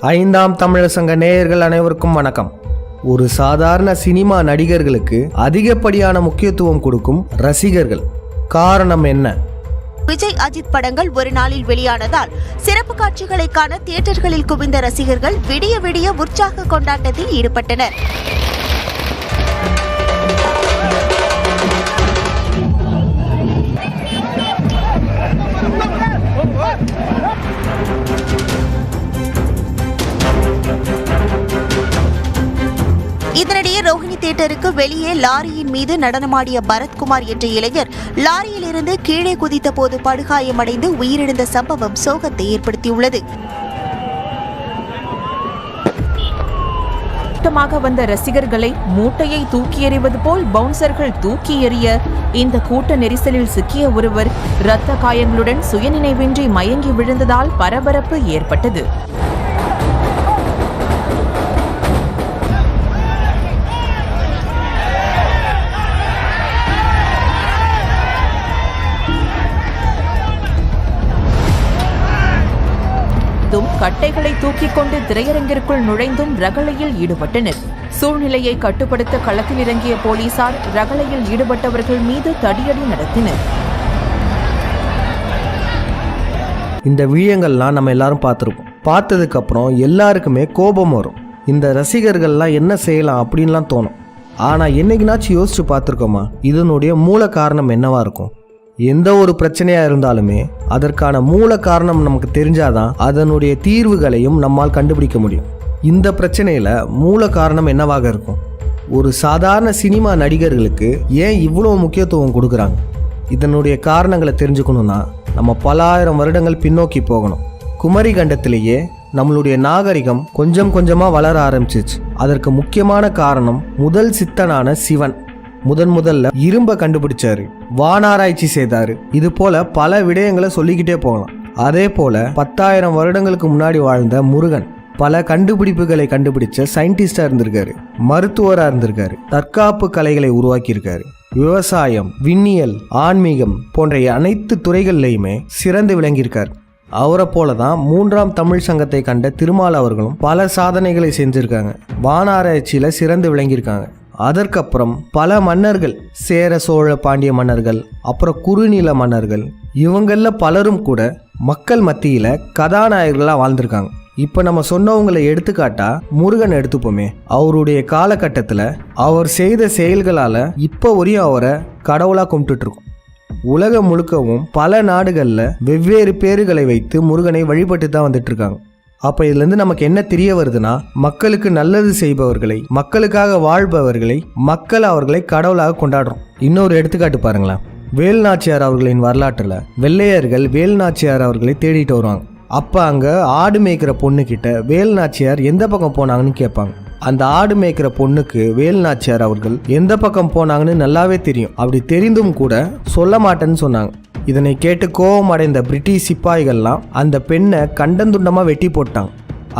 ஐந்தாம் தமிழர் சங்க நேயர்கள் அனைவருக்கும் வணக்கம். ஒரு சாதாரண சினிமா நடிகர்களுக்கு அதிகப்படியான முக்கியத்துவம் கொடுக்கும் ரசிகர்கள். காரணம் என்ன? விஜய் அஜித் படங்கள் ஒரு நாளில் வெளியானதால் சிறப்பு காட்சிகளை காண தியேட்டர்களில் குவிந்த ரசிகர்கள் விடிய விடிய உற்சாக கொண்டாட்டத்தில் ஈடுபட்டனர். இதனிடையே ரோஹிணி தியேட்டருக்கு வெளியே லாரியின் மீது நடனமாடிய பரத்குமார் என்ற இளைஞர் லாரியிலிருந்து கீழே குதித்த போது படுகாயமடைந்து உயிரிழந்த சம்பவம் சோகத்தை ஏற்படுத்தியுள்ளது. கூட்டமாக வந்த ரசிகர்களை மூட்டையை தூக்கி எறிவது போல் பவுன்சர்கள் தூக்கி எறிய இந்த கூட்ட நெரிசலில் சிக்கிய ஒருவர் இரத்த காயங்களுடன் சுயநினைவின்றி மயங்கி விழுந்ததால் பரபரப்பு ஏற்பட்டது. கட்டைகளை தூக்கிக் கொண்டு திரையரங்கிற்குள் நுழைந்தும் ரகளையில் ஈடுபட்டனர். சூழ்நிலையை கட்டுப்படுத்த களத்தில் இறங்கிய போலீசார் ரகளையில் ஈடுபட்டவர்கள் மீது தடியடி நடத்தினர். இந்த வீடியோங்கள்லாம் நம்ம எல்லாரும் பார்த்துருப்போம். பார்த்ததுக்கப்புறம் எல்லாருக்குமே கோபம் வரும். இந்த ரசிகர்கள்லாம் என்ன செய்யலாம் அப்படின்லாம் தோணும். ஆனால் என்னைக்குனாச்சும் யோசிச்சு பார்த்துருக்கோமா? இதனுடைய மூல காரணம் என்னவா இருக்கும்? எந்த ஒரு பிரச்சனையாக இருந்தாலுமே அதற்கான மூல காரணம் நமக்கு தெரிஞ்சாதான் அதனுடைய தீர்வுகளையும் நம்மால் கண்டுபிடிக்க முடியும். இந்த பிரச்சனையில் மூல காரணம் என்னவாக இருக்கும்? ஒரு சாதாரண சினிமா நடிகர்களுக்கு ஏன் இவ்வளோ முக்கியத்துவம் கொடுக்குறாங்க? இதனுடைய காரணங்களை தெரிஞ்சுக்கணும்னா நம்ம பல ஆயிரம் வருடங்கள் பின்னோக்கி போகணும். குமரி கண்டத்திலேயே நம்மளுடைய நாகரிகம் கொஞ்சம் கொஞ்சமாக வளர ஆரம்பிச்சிச்சு. அதற்கு முக்கியமான காரணம் முதல் சித்தனான சிவன். முதன் முதல்ல இரும்பை கண்டுபிடிச்சாரு. வானாராய்ச்சி செய்தாரு. இது போல பல விடயங்களை சொல்லிக்கிட்டே போகலாம். அதே போல பத்தாயிரம் வருடங்களுக்கு முன்னாடி வாழ்ந்த முருகன் பல கண்டுபிடிப்புகளை கண்டுபிடிச்ச சயின்டிஸ்டா இருந்திருக்காரு. மருத்துவரா இருந்திருக்காரு. தற்காப்பு கலைகளை உருவாக்கியிருக்காரு. விவசாயம் விண்ணியல் ஆன்மீகம் போன்ற அனைத்து துறைகள்லையுமே சிறந்து விளங்கியிருக்கார். அவரை போல தான் மூன்றாம் தமிழ் சங்கத்தை கண்ட திருமால் அவர்களும் பல சாதனைகளை செஞ்சிருக்காங்க. வானாராய்ச்சியில சிறந்து விளங்கியிருக்காங்க. அதற்கப்புறம் பல மன்னர்கள் சேர சோழ பாண்டிய மன்னர்கள் அப்புறம் குறுநில மன்னர்கள் இவங்கள பலரும் கூட மக்கள் மத்தியில் கதாநாயகர்களாக வாழ்ந்திருக்காங்க. இப்போ நம்ம சொன்னவங்களை எடுத்துக்காட்டா முருகன் எடுத்துப்போமே. அவருடைய காலகட்டத்தில் அவர் செய்த செயல்களால் இப்போ வரையும் அவரை கடவுளாக கும்பிட்டுட்ருக்கோம். உலகம் முழுக்கவும் பல நாடுகளில் வெவ்வேறு பேர்களை வைத்து முருகனை வழிபட்டு தான் வந்துட்டு இருக்காங்க அப்போ இதுலேருந்து நமக்கு என்ன தெரிய வருதுன்னா மக்களுக்கு நல்லது செய்பவர்களை மக்களுக்காக வாழ்பவர்களை மக்கள் அவர்களை கடவுளாக கொண்டாடுறோம். இன்னொரு எடுத்துக்காட்டு பாருங்களேன். வேல்நாச்சியார் அவர்களின் வரலாற்றில் வெள்ளையர்கள் வேல்நாச்சியார் அவர்களை தேடிட்டு வருவாங்க. அப்போ அங்கே ஆடு மேய்க்கிற பொண்ணுக்கிட்ட வேல்நாச்சியார் எந்த பக்கம் போனாங்கன்னு கேட்பாங்க. அந்த ஆடு மேய்க்கிற பொண்ணுக்கு வேல்நாச்சியார் அவர்கள் எந்த பக்கம் போனாங்கன்னு நல்லாவே தெரியும். அப்படி தெரிந்தும் கூட சொல்ல மாட்டேன்னு சொன்னாங்க. இதனை கேட்டு கோபம் அடைந்த பிரிட்டிஷ் சிப்பாய்கள்லாம் அந்த பெண்ணை கண்டந்துண்டமாக வெட்டி போட்டாங்க.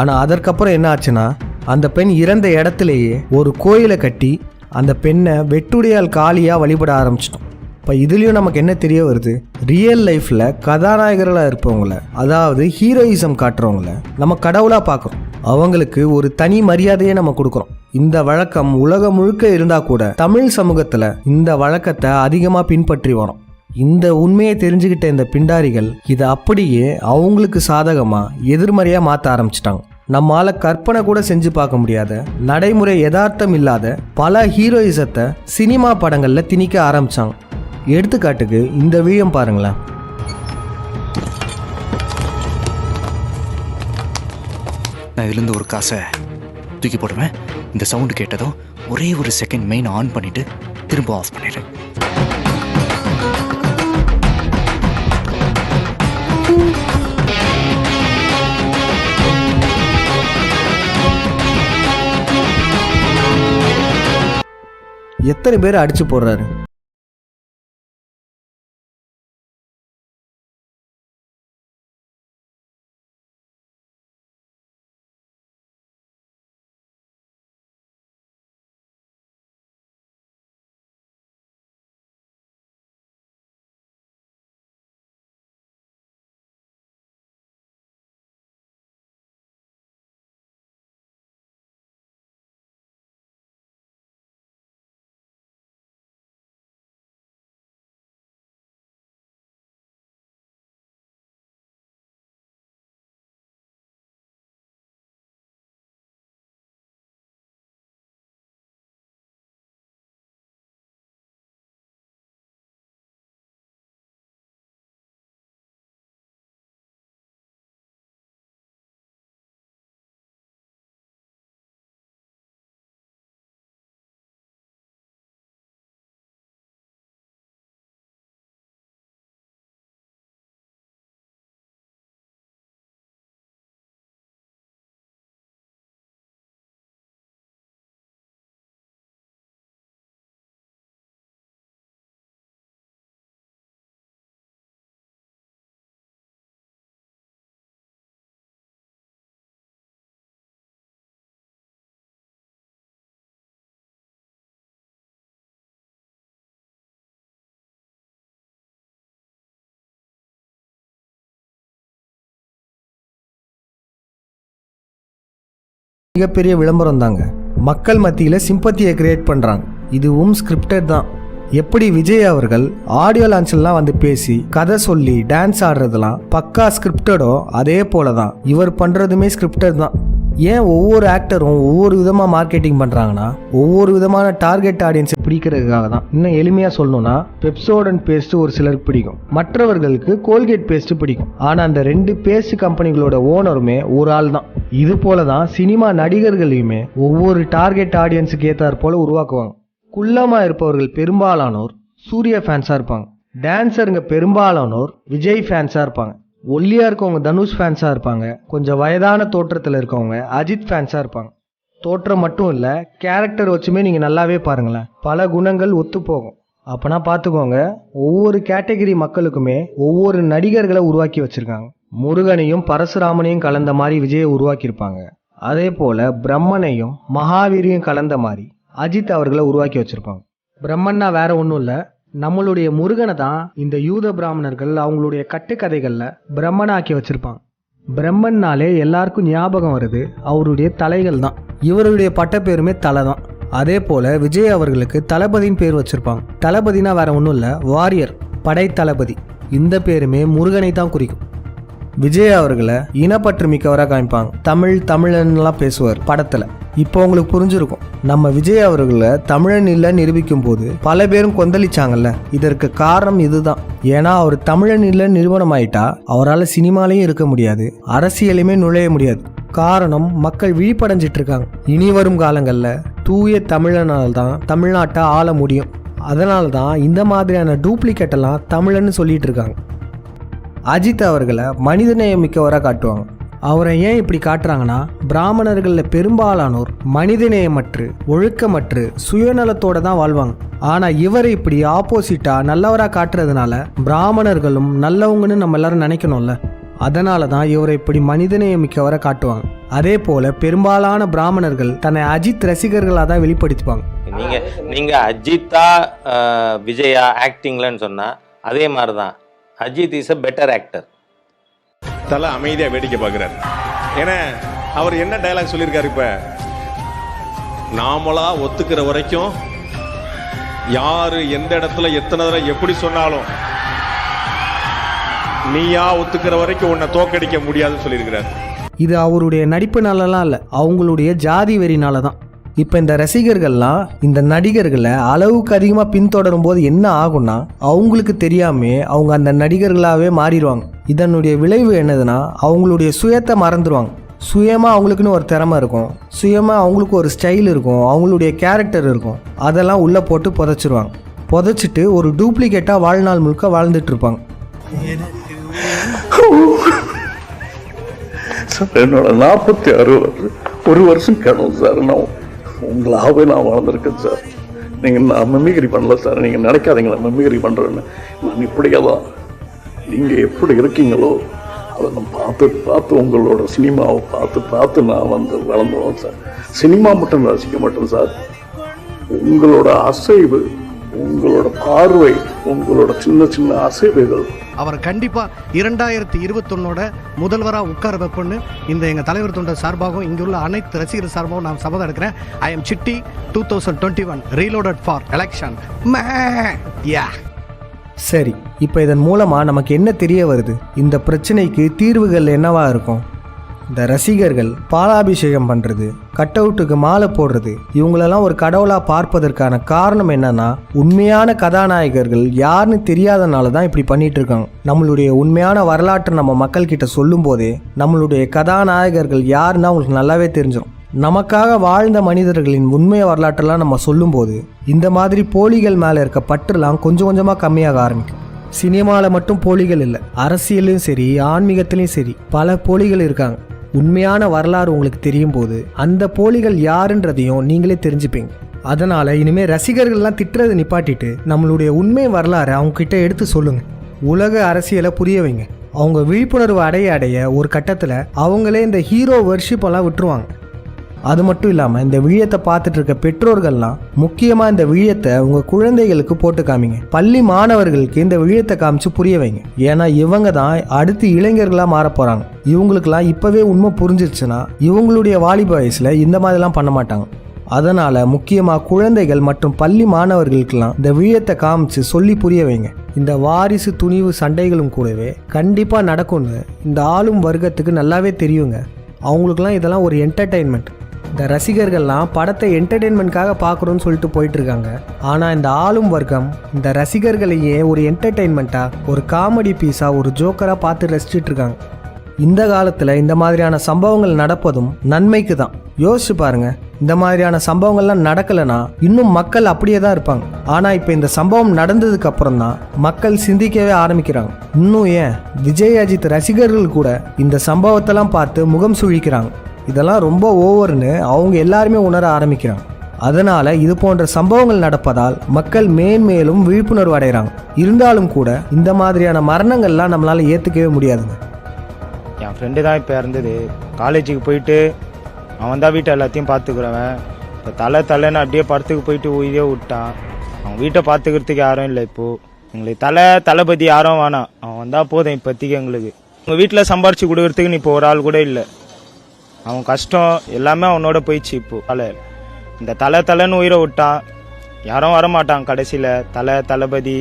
ஆனால் அதற்கப்புறம் என்ன ஆச்சுன்னா அந்த பெண் இறந்த இடத்துலையே ஒரு கோயிலை கட்டி அந்த பெண்ணை வெட்டுடையால் காலியாக வழிபட ஆரம்பிச்சிட்டோம். இப்போ இதுலேயும் நமக்கு என்ன தெரிய வருது? ரியல் லைஃப்பில் கதாநாயகர்களாக இருப்பவங்கள அதாவது ஹீரோயிசம் காட்டுறவங்கள நம்ம கடவுளாக பார்க்குறோம் அவங்களுக்கு ஒரு தனி மரியாதையை நம்ம கொடுக்குறோம். இந்த வழக்கம் உலகம் முழுக்க இருந்தால் கூட தமிழ் சமூகத்தில் இந்த வழக்கத்தை அதிகமாக பின்பற்றி வரோம். இந்த உண்மையை தெரிஞ்சுக்கிட்ட இந்த பிண்டாரிகள் இதை அப்படியே அவங்களுக்கு சாதகமாக எதிர்மறையாக மாற்ற ஆரம்பிச்சிட்டாங்க. நம்மால கற்பனை கூட செஞ்சு பார்க்க முடியாத நடைமுறை யதார்த்தம் இல்லாத பல ஹீரோயிசத்தை சினிமா படங்களில் திணிக்க ஆரம்பிச்சாங்க. எடுத்துக்காட்டுக்கு இந்த வீயம் பாருங்களேன். நான் இதுலேருந்து ஒரு காசை தூக்கி போடுவேன். இந்த சவுண்டு கேட்டதும் ஒரே ஒரு செகண்ட் மெயின் ஆன் பண்ணிவிட்டு திரும்ப ஆஃப் பண்ணிடுறேன் எத்தனை பேர் அடிச்சு போடுறாரு? மிகப்பெரிய விளம்பரம் தாங்க மக்கள் மத்தியில் சிம்பத்தியை கிரியேட் பண்ணுறாங்க இதுவும் ஸ்கிரிப்டட் தான். எப்படி விஜய் அவர்கள் ஆடியோ லான்ச்லாம் வந்து பேசி கதை சொல்லி டான்ஸ் ஆடுறதெல்லாம் பக்கா ஸ்கிரிப்டடோ அதே போல தான் இவர் பண்ணுறதுமே ஸ்கிரிப்டட் தான். ஏன் ஒவ்வொரு ஆக்டரும் ஒவ்வொரு விதமாக மார்க்கெட்டிங் பண்ணுறாங்கன்னா ஒவ்வொரு விதமான டார்கெட் ஆடியன்ஸை பிடிக்கிறதுக்காக தான். இன்னும் எளிமையாக சொல்லணும்னா பெப்சோடன் பேஸ்ட் ஒரு சிலருக்கு பிடிக்கும். மற்றவர்களுக்கு கோல்கேட் பேஸ்ட் பிடிக்கும். ஆனால் அந்த ரெண்டு பேஸ்ட் கம்பெனிகளோட ஓனருமே ஒரு ஆள் தான். இது போல தான் சினிமா நடிகர்களையுமே ஒவ்வொரு டார்கெட் ஆடியன்ஸுக்கு ஏற்றாற் போல உருவாக்குவாங்க. குள்ளமாக இருப்பவர்கள் பெரும்பாலானோர் சூர்யா ஃபேன்ஸாக இருப்பாங்க. டான்ஸருங்க பெரும்பாலானோர் விஜய் ஃபேன்ஸாக இருப்பாங்க. ஒல்லியாக இருக்கவங்க தனுஷ் ஃபேன்ஸாக இருப்பாங்க. கொஞ்சம் வயதான தோற்றத்தில் இருக்கவங்க அஜித் ஃபேன்ஸாக இருப்பாங்க. தோற்றம் மட்டும் இல்லை கேரக்டர் வச்சுமே நீங்கள் நல்லாவே பாருங்களேன். பல குணங்கள் ஒத்து போகும். அப்போனா பார்த்துக்கோங்க ஒவ்வொரு கேட்டகரி மக்களுக்குமே ஒவ்வொரு நடிகர்களை உருவாக்கி வச்சுருக்காங்க. முருகனையும் பரசுராமனையும் கலந்த மாதிரி விஜயை உருவாக்கியிருப்பாங்க. அதே போல் பிரம்மனையும் மகாவீரையும் கலந்த மாதிரி அஜித் அவர்களை உருவாக்கி வச்சுருப்பாங்க. பிரம்மன்னா வேற ஒன்றும் இல்லை நம்மளுடைய முருகனை தான் இந்த யூத பிராமணர்கள் அவங்களுடைய கட்டுக்கதைகளில் பிரம்மனாக்கி வச்சிருப்பாங்க. பிரம்மன்னாலே எல்லாருக்கும் ஞாபகம் வருது அவருடைய தலைகள் தான். இவருடைய பட்டப்பேருமே தலை தான். அதே போல விஜய் அவர்களுக்கு தளபதியின் பேர் வச்சிருப்பாங்க. தளபதினா வேற ஒன்றும் இல்லை வாரியர் படை தளபதி இந்த பேருமே முருகனை தான் குறிக்கும். விஜய் அவர்களை இனப்பற்று மிக்கவராக காமிப்பாங்க. தமிழ் தமிழன்லாம் பேசுவார் படத்தில். இப்போ உங்களுக்கு புரிஞ்சிருக்கும். நம்ம விஜய் அவர்களை தமிழன் இல்லை நிரூபிக்கும் போது பல பேரும் கொந்தளிச்சாங்கல்ல. இதற்கு காரணம் இதுதான். ஏன்னா அவர் தமிழன் இல்லை நிறுவனம் ஆயிட்டா அவரால் சினிமாலையும் இருக்க முடியாது. அரசியலையுமே நுழைய முடியாது. காரணம் மக்கள் விழிப்படைஞ்சிட்டு இருக்காங்க இனி வரும் காலங்களில் தூய தமிழனால் தான் தமிழ்நாட்டை ஆள முடியும். அதனால தான் இந்த மாதிரியான டூப்ளிகேட்டெல்லாம் தமிழன்னு சொல்லிட்டு இருக்காங்க அஜித் அவர்களை மனிதநேயமிக்கவராக காட்டுவாங்க. அவரை ஏன் இப்படி காட்டுறாங்கன்னா பிராமணர்களில் பெரும்பாலானோர் மனிதநேயமற்று ஒழுக்கமற்று சுயநலத்தோட தான் வாழ்வாங்க. ஆனால் இவரை இப்படி ஆப்போசிட்டாக நல்லவராக காட்டுறதுனால பிராமணர்களும் நல்லவங்கன்னு நம்ம எல்லாரும் நினைக்கணும்ல. அதனால தான் இவரை இப்படி மனிதநேயமிக்கவரை காட்டுவாங்க. அதே போல பெரும்பாலான பிராமணர்கள் தன்னை அஜித் ரசிகர்களாக தான் வெளிப்படுத்துவாங்க நீங்க நீங்க அஜித்தா விஜயா ஆக்டிங்லன்னு சொன்னா அதே மாதிரி தான் Ajith is a better actor தலை அமைதியா வேடிக்கை பார்க்குறார். ஏன்னா அவர் என்ன டயலாக் சொல்லியிருக்காரு இப்ப? நாமளா ஒத்துக்கிற வரைக்கும் யாரு எந்த இடத்துல எத்தனை தடவை எப்படி சொன்னாலும் நீயா ஒத்துக்கிற வரைக்கும் உன்னை தோக்கடிக்க முடியாதுன்னு சொல்லியிருக்கிறார். இது அவருடைய நடிப்புனாலலாம் இல்லை அவங்களுடைய ஜாதி வெறினால தான் இப்போ இந்த ரசிகர்கள்லாம் இந்த நடிகர்களை அளவுக்கு அதிகமாக பின்தொடரும் போது என்ன ஆகும்னா அவங்களுக்கு தெரியாமே அவங்க அந்த நடிகர்களாகவே மாறிடுவாங்க. இதனுடைய விளைவு என்னதுன்னா அவங்களுடைய சுயத்தை மறந்துடுவாங்க. சுயமாக அவங்களுக்குன்னு ஒரு திறமை இருக்கும். சுயமாக அவங்களுக்கு ஒரு ஸ்டைல் இருக்கும். அவங்களுடைய கேரக்டர் இருக்கும். அதெல்லாம் உள்ளே போட்டு புதைச்சிருவாங்க. புதைச்சிட்டு ஒரு டூப்ளிகேட்டாக வாழ்நாள் முழுக்க வாழ்ந்துட்டு இருப்பாங்க. சார் என்னோட நாற்பத்தி ஆறு வருஷம் ஒரு வருஷம் கனவு சார் நான் உங்களாகவே நான் வளர்ந்துருக்கேன் சார். நீங்கள் நான் மெமிகிரி பண்ணல சார். நீங்கள் நினைக்காதீங்களா மெமிகிரி பண்ணுறேன்னு நான் இப்படியே தான் நீங்கள் எப்படி இருக்கீங்களோ அதை நான் பார்த்து பார்த்து உங்களோட சினிமாவை பார்த்து பார்த்து நான் வந்து வளர்ந்துருவேன் சார். சினிமா மட்டும் ரசிக்க மாட்டேன் சார். உங்களோட அசைவு உங்களோட பார்வை உங்களோட சின்ன சின்ன அசைவுகள். அவர் கண்டிப்பா இரண்டாயிரத்தி இருபத்தொன்னோட முதல்வரா உட்கார வைப்போன்னு இந்த எங்க தலைவர் தொண்டர் சார்பாகவும் இங்க உள்ள அனைத்து ரசிகர் சார்பாகவும் நான் சபதம் எடுக்கிறேன். I am city two thousand twenty one reloaded for election yeah சரி இப்போ இதன் மூலமாக நமக்கு என்ன தெரிய வருது? இந்த பிரச்சனைக்கு தீர்வுகள் என்னவா இருக்கும்? இந்த ரசிகர்கள் பாலாபிஷேகம் பண்ணுறது கட் அவுட்டுக்கு மாலை போடுறது இவங்களெல்லாம் ஒரு கடவுளாக பார்ப்பதற்கான காரணம் என்னன்னா உண்மையான கதாநாயகர்கள் யாருன்னு தெரியாதனால தான் இப்படி பண்ணிட்டு இருக்காங்க நம்மளுடைய உண்மையான வரலாற்றை நம்ம மக்கள்கிட்ட சொல்லும் போதே நம்மளுடைய கதாநாயகர்கள் யாருன்னு அவங்களுக்கு நல்லாவே தெரிஞ்சிடும் நமக்காக வாழ்ந்த மனிதர்களின் உண்மை வரலாற்றெல்லாம் நம்ம சொல்லும்போது இந்த மாதிரி போலிகள் மேலே இருக்க பற்றுலாம் கொஞ்சம் கொஞ்சமாக கம்மியாக ஆரம்பிக்கும். சினிமாவில் மட்டும் போலிகள் இல்லை அரசியலையும் சரி ஆன்மீகத்திலையும் சரி பல போலிகள் இருக்காங்க. உண்மையான வரலாறு உங்களுக்கு தெரியும் போது அந்த போலிகள் யாருன்றதையும் நீங்களே தெரிஞ்சுப்பீங்க. அதனால் இனிமேல் ரசிகர்கள்லாம் திட்டுறதை நிப்பாட்டிட்டு நம்மளுடைய உண்மை வரலாறை அவங்க கிட்ட எடுத்து சொல்லுங்க. உலக அரசியலை புரிய வைங்க. அவங்க விழிப்புணர்வு அடைய அடைய ஒரு கட்டத்தில் அவங்களே இந்த ஹீரோ வர்ஷிப்பெல்லாம் விட்டுருவாங்க. அது மட்டும் இல்லாமல் இந்த விழியத்தை பார்த்துட்டு இருக்க பெற்றோர்கள்லாம் முக்கியமாக இந்த விழியத்தை உங்கள் குழந்தைகளுக்கு போட்டு காமிங்க. பள்ளி மாணவர்களுக்கு இந்த விழியத்தை காமிச்சு புரிய வைங்க. ஏன்னா இவங்க தான் அடுத்து இளைஞர்களாக மாற போகிறாங்க இவங்களுக்குலாம் இப்போவே உண்மை புரிஞ்சிருச்சுன்னா இவங்களுடைய வாலிப வயசில் இந்த மாதிரிலாம் பண்ண மாட்டாங்க. அதனால் முக்கியமாக குழந்தைகள் மற்றும் பள்ளி மாணவர்களுக்கெல்லாம் இந்த விழியத்தை காமிச்சு சொல்லி புரிய வைங்க. இந்த வாரிசு துணிவு சண்டைகளும் கூடவே கண்டிப்பாக நடக்கும்னு இந்த ஆளும் வர்க்கத்துக்கு நல்லாவே தெரியுங்க. அவங்களுக்குலாம் இதெல்லாம் ஒரு என்டர்டெயின்மெண்ட் இந்த ரசிகர்கள்லாம் படத்தை என்டர்டெயின்மெண்ட்காக பார்க்குறோன்னு சொல்லிட்டு போயிட்டு இருக்காங்க ஆனால் இந்த ஆளும் வர்க்கம் இந்த ரசிகர்களையே ஒரு என்டர்டெயின்மெண்ட்டாக ஒரு காமெடி பீஸாக ஒரு ஜோக்கராக பார்த்து ரசிச்சிட்டு இருக்காங்க இந்த காலத்தில் இந்த மாதிரியான சம்பவங்கள் நடப்பதும் நன்மைக்கு தான் யோசிச்சு பாருங்க இந்த மாதிரியான சம்பவங்கள்லாம் நடக்கலைன்னா இன்னும் மக்கள் அப்படியே தான் இருப்பாங்க. ஆனால் இப்போ இந்த சம்பவம் நடந்ததுக்கு அப்புறம் தான் மக்கள் சிந்திக்கவே ஆரம்பிக்கிறாங்க. இன்னும் ஏன்? விஜய் அஜித் ரசிகர்கள் கூட இந்த சம்பவத்தெல்லாம் பார்த்து முகம் சுழிக்கிறாங்க. இதெல்லாம் ரொம்ப ஓவர்னு அவங்க எல்லாருமே உணர ஆரம்பிக்கிறாங்க. அதனால இது போன்ற சம்பவங்கள் நடப்பதால் மக்கள் மேன்மேலும் விழிப்புணர்வு அடைகிறாங்க. இருந்தாலும் கூட இந்த மாதிரியான மரணங்கள்லாம் நம்மளால ஏற்றுக்கவே முடியாதுங்க. என் ஃப்ரெண்டு தான் இப்போ இறந்தது. காலேஜுக்கு போயிட்டு அவன் தான் வீட்டை எல்லாத்தையும் பார்த்துக்கிறவன். இப்போ தலை தலைன்னு அப்படியே படத்துக்கு போயிட்டு உயிரே விட்டான். அவன் வீட்டை பார்த்துக்கிறதுக்கு யாரும் இல்லை இப்போது எங்களுக்கு தலை தளபதி யாரும் வேணாம். அவன் வந்தால் போதும் இப்போதைக்கு எங்களுக்கு. உங்கள் வீட்டில் சம்பாரிச்சு கொடுக்குறதுக்குன்னு இப்போ ஒரு ஆள் கூட இல்லை. அவன் கஷ்டம் எல்லாமே அவனோட போயிடுச்சு இப்போ. தலை. இந்த தலை தலைன்னு உயிரை விட்டான் யாரும் வரமாட்டான் கடைசியில். தலை தளபதி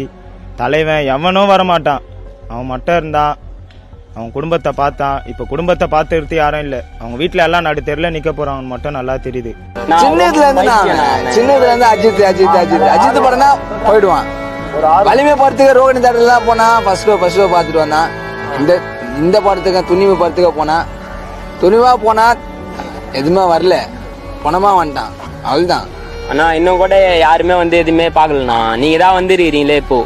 தலைவன் எவனும் வரமாட்டான். அவன் மட்டும் இருந்தான் அவன் குடும்பத்தை பார்த்தான் இப்போ குடும்பத்தை பார்த்துறது யாரும் இல்லை. அவங்க வீட்டில் எல்லாம் நடு தெருல நிற்க போறாங்க மட்டும் நல்லா தெரியுது. சின்னதுல இருந்து நான் சின்னதுல இருந்து அஜித் அஜித் அஜித். அஜித் படம்னா போயிடுவான். வலிமை படத்துக்கு ரோகிணி தேட்டர்லாம் போனா ஃபர்ஸ்ட் ஷோ ஃபர்ஸ்ட் ஷோ பார்த்துட்டு வந்தான். இந்த இந்த படத்துக்கு துணிவு படத்துக்கு போனா துணிவா போனா எதுவுமே வரல. பணமா வந்துட்டான் அவள்தான் அண்ணா இன்னும் கூட யாருமே வந்து எதுவுமே பார்க்கலண்ணா. நீங்க தான் வந்து இருக்கீங்களே இப்போ.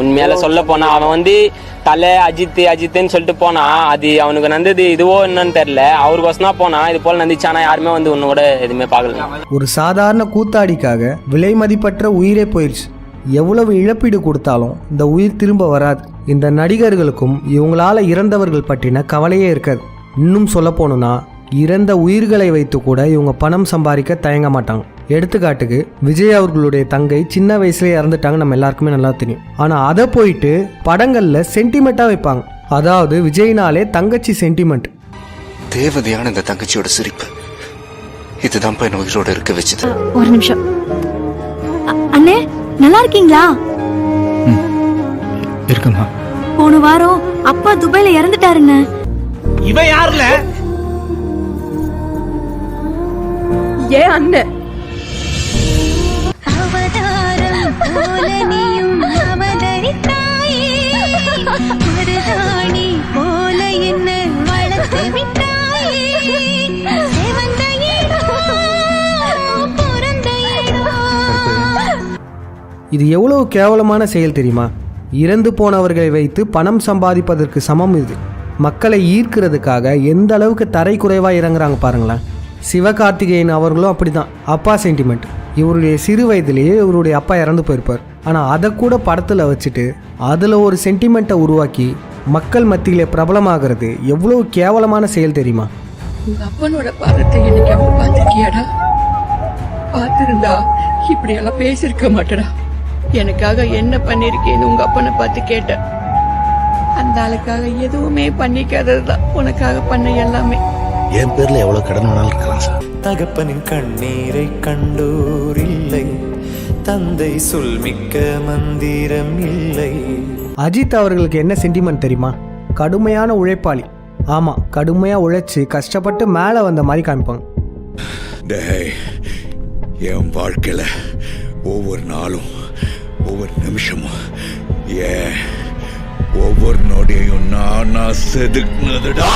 உண்மையால சொல்ல போனா அவன் வந்து தலை அஜித் அஜித்துன்னு சொல்லிட்டு போனா அது அவனுக்கு நந்தது இதுவோ என்னன்னு தெரியல. அவருக்கோசம் தான் போனா இது போல நந்திச்சானா யாருமே வந்து உன்ன கூட எதுவுமே பார்க்கல ஒரு சாதாரண கூத்தாடிக்காக விலை மதிப்பற்ற உயிரே போயிடுச்சு எவ்வளவு இழப்பீடு கொடுத்தாலும் இந்த உயிர் திரும்ப வராது. இந்த நடிகர்களுக்கும் இவங்களால இறந்தவர்கள் பற்றின கவலையே இருக்காது. இன்னும் சொல்ல போகணும்னா இறந்த உயிர்களை வைத்து கூட இவங்க பணம் சம்பாதிக்க தயங்க மாட்டாங்க. எடுத்துக்காட்டுக்கு விஜய் அவர்களுடைய தங்கை சின்ன வயசுல இறந்துட்டாங்க நம்ம எல்லாருக்குமே நல்லா தெரியும். ஆனால் அதை போயிட்டு படங்களில் சென்டிமெண்ட்டாக வைப்பாங்க. அதாவது விஜய்னாலே தங்கச்சி சென்டிமெண்ட் தேவதையான இந்த தங்கச்சியோட சிரிப்பு. இதுதான் என்ன உயிரோட இருக்க வச்சது. ஒரு நிமிஷம். அண்ணே நல்லா இருக்கீங்களா? இருக்குமா போன வாரம் அப்பா துபாயில இறந்துட்டாருங்க இவன் யாருல ஏன் அண்ணன் இது எவ்வளவு கேவலமான செயல் தெரியுமா? இறந்து போனவர்களை வைத்து பணம் சம்பாதிப்பதற்கு சமம் இது. மக்களை ஈர்க்கிறதுக்காக எந்த அளவுக்கு தரை குறைவாக இறங்குறாங்க பாருங்களேன். சிவகார்த்திகேயன் அவர்களும் அப்படிதான். அப்பா சென்டிமெண்ட் இவருடைய சிறு வயதிலேயே இவருடைய அப்பா இறந்து போயிருப்பார். ஆனால் அதை கூட படத்தில் வச்சுட்டு அதில் ஒரு சென்டிமெண்ட்டை உருவாக்கி மக்கள் மத்தியில் பிரபலமாகிறது எவ்வளோ கேவலமான செயல் தெரியுமா? உங்க அப்பனோட பாதத்தை எனக்கு அவன் பார்த்திருக்கியாடா? பார்த்துருந்தா இப்படியெல்லாம் பேசியிருக்க மாட்டடா. எனக்காக என்ன பண்ணியிருக்கேன்னு உங்க அப்பனை பார்த்து கேட்டேன். அந்த ஆளுக்காக எதுவுமே பண்ணிக்காததுதான். உனக்காக பண்ண எல்லாமே. என் பேர்ல எவ்வளவு கடன் வேணாலும் இருக்கலாம் சார். தகப்பனின் கண்ணீரை கண்டோர் இல்லை. தந்தை சொல்மிக்க மந்திரம் இல்லை. அஜித் அவர்களுக்கு என்ன சென்டிமெண்ட் தெரியுமா? கடுமையான உழைப்பாளி. ஆமாம் கடுமையாக உழைச்சி கஷ்டப்பட்டு மேலே வந்த மாதிரி காமிப்பாங்க. டேய் என் வாழ்க்கையில ஒவ்வொரு நாளும் ஒவ்வொரு நிமிஷமும் ஏன் ஒவ்வொரு நொடியையும் நானா செதுக்குனதுடா.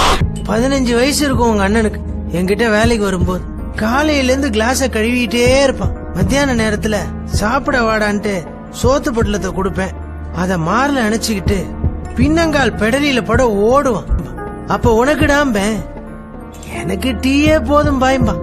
பதினஞ்சு வயசு இருக்கும் உங்க அண்ணனுக்கு. என்கிட்ட வேலைக்கு வரும்போது காலையில இருந்து கிளாஸ கழுவிட்டே இருப்பான். மத்தியான நேரத்துல சாப்பிட வாடான்ட்டு சோத்து பொட்டலத்தை கொடுப்பேன். அத மாறல அணைச்சுக்கிட்டு பின்னங்கால் பெடலியில பட ஓடுவான். அப்ப உனக்குடாம்பேன் எனக்கு டீயே போதும் பாயம்பா.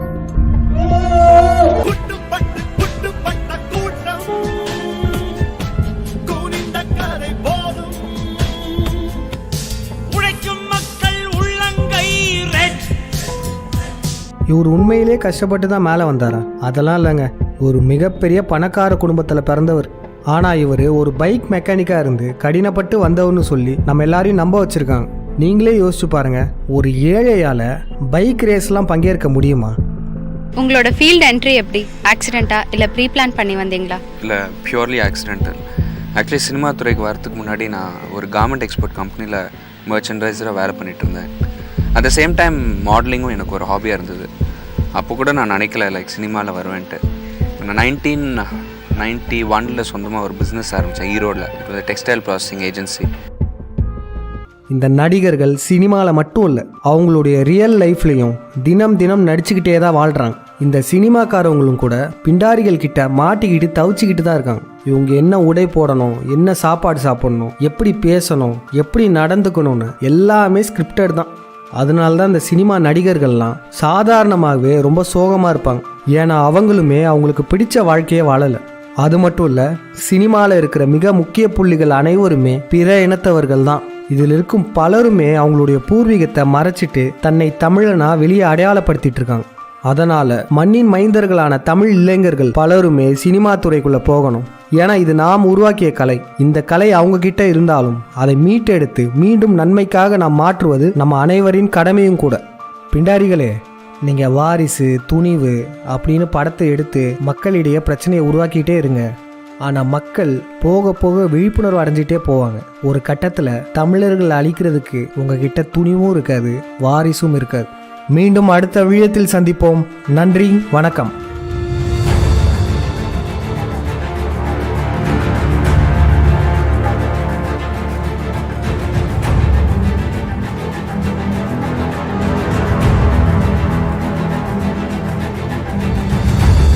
இவர் உண்மையிலே கஷ்டப்பட்டு தான் மேலே வந்தாரா? அதெல்லாம் இல்லைங்க. ஒரு மிகப்பெரிய பணக்கார குடும்பத்தில் பிறந்தவர். ஆனால் இவர் ஒரு பைக் மெக்கானிக்காக இருந்து கடினப்பட்டு வந்தவர்னு சொல்லி நம்ம எல்லாரையும் நம்ப வச்சுருக்காங்க. நீங்களே யோசிச்சு பாருங்க ஒரு ஏழையால் பைக் ரேஸ்லாம் பங்கேற்க முடியுமா? உங்களோட ஃபீல்ட் என்ட்ரி எப்படி? ஆக்சிடென்ட்டா இல்ல ப்ரீ பிளான் பண்ணி வந்தீங்களா? இல்லை பியூர்லி ஆக்சிடென்டல் ஆக்சுவலி சினிமா துறைக்கு வரதுக்கு முன்னாடி நான் ஒரு கார்மெண்ட் எக்ஸ்போர்ட் கம்பெனியில் மர்ச்சன்டைசராக வேலை பண்ணிட்டு இருந்தேன். அட் த சேம் டைம் மாடலிங்கும் எனக்கு ஒரு ஹாபியாக இருந்தது. அப்போ கூட நான் நினைக்கல லைக் சினிமாவில் வருவேன்ட்டு. நான் நைன்டீன் நைன்ட்டி ஒனில் சொந்தமாக ஒரு பிஸ்னஸ் ஆரம்பித்தேன் ஈரோடில். டெக்ஸ்டைல் ப்ராசஸிங் ஏஜென்சி இந்த நடிகர்கள் சினிமாவில் மட்டும் இல்லை அவங்களுடைய ரியல் லைஃப்லையும் தினம் தினம் நடிச்சுக்கிட்டே தான் வாழ்கிறாங்க இந்த சினிமாக்காரவங்களும் கூட பிண்டாரிகள் கிட்ட மாட்டிக்கிட்டு தவிச்சுக்கிட்டு தான் இருக்காங்க. இவங்க என்ன உடை போடணும் என்ன சாப்பாடு சாப்பிடணும் எப்படி பேசணும் எப்படி நடந்துக்கணும்னு எல்லாமே ஸ்கிரிப்டட் தான். அதனால தான் இந்த சினிமா நடிகர்கள்லாம் சாதாரணமாகவே ரொம்ப சோகமாக இருப்பாங்க. ஏன்னா அவங்களுமே அவங்களுக்கு பிடிச்ச வாழ்க்கையே வாழலை. அது மட்டும் இல்லை சினிமாவில் இருக்கிற மிக முக்கிய புள்ளிகள் அனைவருமே பிற இனத்தவர்கள் தான். இதில் இருக்கும் பலருமே அவங்களுடைய பூர்வீகத்தை மறைச்சிட்டு தன்னை தமிழனா வெளியே அடையாளப்படுத்திட்டு இருக்காங்க. அதனால மண்ணின் மைந்தர்களான தமிழ் இளைஞர்கள் பலருமே சினிமா துறைக்குள்ள போகணும். ஏன்னா இது நாம் உருவாக்கிய கலை. இந்த கலை அவங்க கிட்ட இருந்தாலும் அதை மீட்டெடுத்து மீண்டும் நன்மைக்காக நாம் மாற்றுவது நம்ம அனைவரின் கடமையும் கூட. பிண்டாரிகளே நீங்கள் வாரிசு துணிவு அப்படின்னு படத்தை எடுத்து மக்களிடையே பிரச்சனையை உருவாக்கிட்டே இருங்க. ஆனால் மக்கள் போக போக விழிப்புணர்வு அடைஞ்சிட்டே போவாங்க. ஒரு கட்டத்தில் தமிழர்கள் அழிக்கிறதுக்கு உங்ககிட்ட துணிவும் இருக்காது வாரிசும் இருக்காது. மீண்டும் அடுத்த வீழத்தில் சந்திப்போம். நன்றி வணக்கம்.